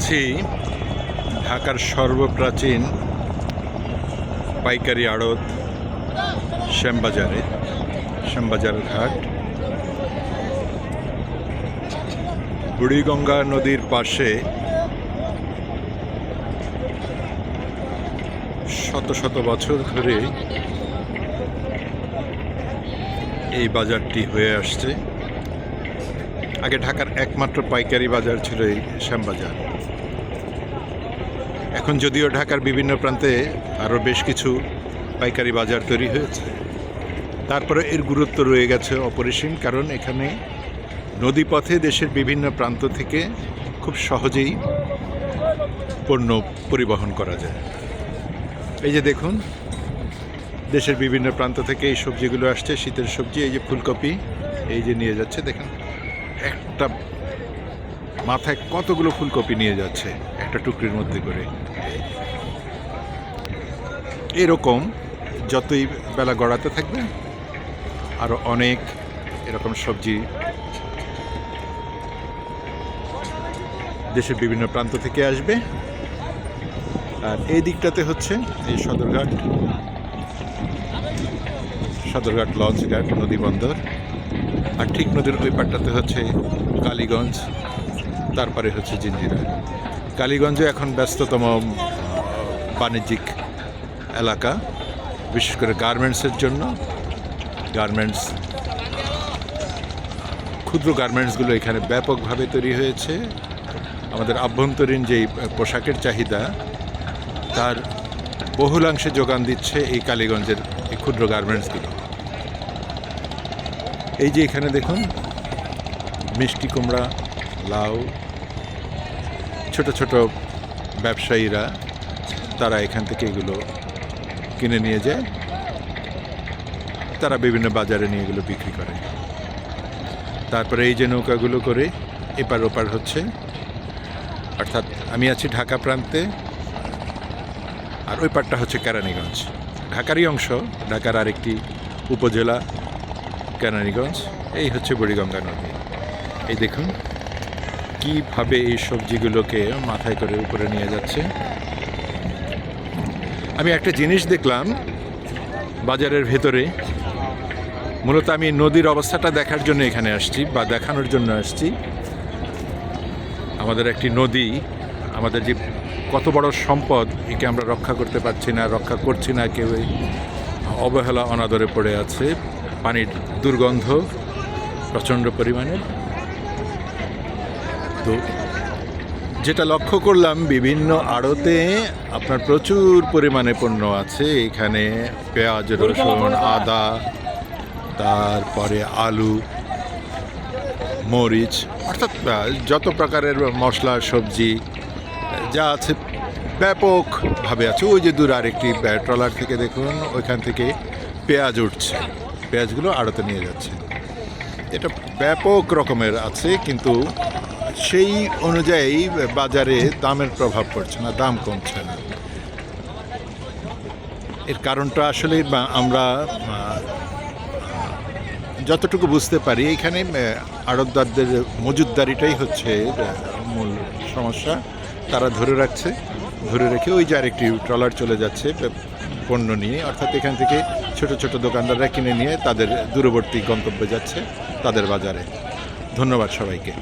আছি ঢাকার সর্বপ্রাচীন পাইকারি আড়ত শ্যামবাজারে, শ্যামবাজার ঘাট। বুড়িগঙ্গা নদীর পাশে শত শত বছর ধরে এই বাজারটি হয়ে আসছে। আগে ঢাকার একমাত্র পাইকারি বাজার ছিল এই শ্যামবাজার। এখন যদিও ঢাকার বিভিন্ন প্রান্তে আরও বেশ কিছু পাইকারি বাজার তৈরি হয়েছে। তারপরে এর গুরুত্ব রয়ে গেছে অপরিসীম, কারণ এখানে নদীপথে দেশের বিভিন্ন প্রান্ত থেকে খুব সহজেই পণ্য পরিবহন করা যায়। এই যে দেখুন, দেশের বিভিন্ন প্রান্ত থেকে এই সবজিগুলো আসছে, শীতের সবজি, এই যে ফুলকপি, এই যে নিয়ে যাচ্ছে, দেখেন, একটা মাথায় কতগুলো ফুলকপি নিয়ে যাচ্ছে, একটা টুকরির মধ্যে করে। এরকম যতই বেলা গড়াতে থাকবে আরও অনেক এরকম সবজি দেশের বিভিন্ন প্রান্ত থেকে আসবে। আর এই দিকটাতে হচ্ছে এই সদরঘাট সদরঘাট লঞ্চ ঘাট, নদী বন্দর। আর ঠিক নদীর ওই পাটটাতে হচ্ছে কালীগঞ্জ, তারপরে হচ্ছে জিঞ্জিরা কালীগঞ্জে এখন ব্যস্ততম বাণিজ্যিক এলাকা, বিশেষ করে গার্মেন্টসের জন্য। গার্মেন্টস, ক্ষুদ্র গার্মেন্টসগুলো এখানে ব্যাপকভাবে তৈরি হয়েছে। আমাদের আভ্যন্তরীণ যেই পোশাকের চাহিদা, তার বহুলাংশে যোগান দিচ্ছে এই কালীগঞ্জের এই ক্ষুদ্র গার্মেন্টসগুলো। এই যে এখানে দেখুন, মিষ্টি কুমড়া, লাউ ছোট ছোট ব্যবসায়ীরা, তারা এখান থেকে এগুলো কিনে নিয়ে যায়। তারা বিভিন্ন বাজারে নিয়ে এগুলো বিক্রি করে। তারপরে এই যে নৌকাগুলো করে এপার ওপার হচ্ছে। অর্থাৎ আমি আছি ঢাকা প্রান্তে। আর ওই পারটা হচ্ছে কেরানীগঞ্জ। ঢাকারই অংশ, ঢাকার আরেকটি উপজেলা কেরানীগঞ্জ। এই হচ্ছে বুড়িগঙ্গা নদী। এই দেখুন। কীভাবে এই সবজিগুলোকে মাথায় করে উপরে নিয়ে যাচ্ছে? আমি একটা জিনিস দেখলাম বাজারের ভেতরে। মূলত আমি নদীর অবস্থাটা দেখার জন্য এখানে আসছি বা দেখানোর জন্য আসছি। আমাদের একটি নদী, আমাদের যে কত বড় সম্পদ, একে আমরা রক্ষা করতে পারছি না, রক্ষা করছি না, কেউ অবহেলা অনাদরে পড়ে আছে। পানির দুর্গন্ধ প্রচণ্ড পরিমাণে। যেটা লক্ষ্য করলাম, বিভিন্ন আড়তে আপনার প্রচুর পরিমাণে পণ্য আছে। এখানে পেঁয়াজ, রসুন, আদা, তারপরে আলু, মরিচ, অর্থাৎ যত প্রকারের মশলা, সবজি, যা আছে, ব্যাপকভাবে আছে। ওই যে দূর আরেকটি ট্রলার থেকে দেখুন, ওইখান থেকে পেঁয়াজ উঠছে। পেঁয়াজগুলো আড়তে নিয়ে যাচ্ছে। এটা ব্যাপক রকমের আছে, কিন্তু সেই অনুযায়ী বাজারে দামের প্রভাব পড়ছে না, দাম কমছে না। এর কারণটা আসলে আমরা যতটুকু বুঝতে পারি, এখানে আড়তদারদের মজুদদারিটাই হচ্ছে মূল সমস্যা। তারা ধরে রাখছে, ধরে রেখে ওই যে আরেকটি ট্রলার চলে যাচ্ছে পণ্য নিয়ে। অর্থাৎ এখান থেকে ছোট ছোট দোকানদাররা কিনে নিয়ে তাদের দূরবর্তী গন্তব্যে যাচ্ছে তাদের বাজারে। ধন্যবাদ সবাইকে।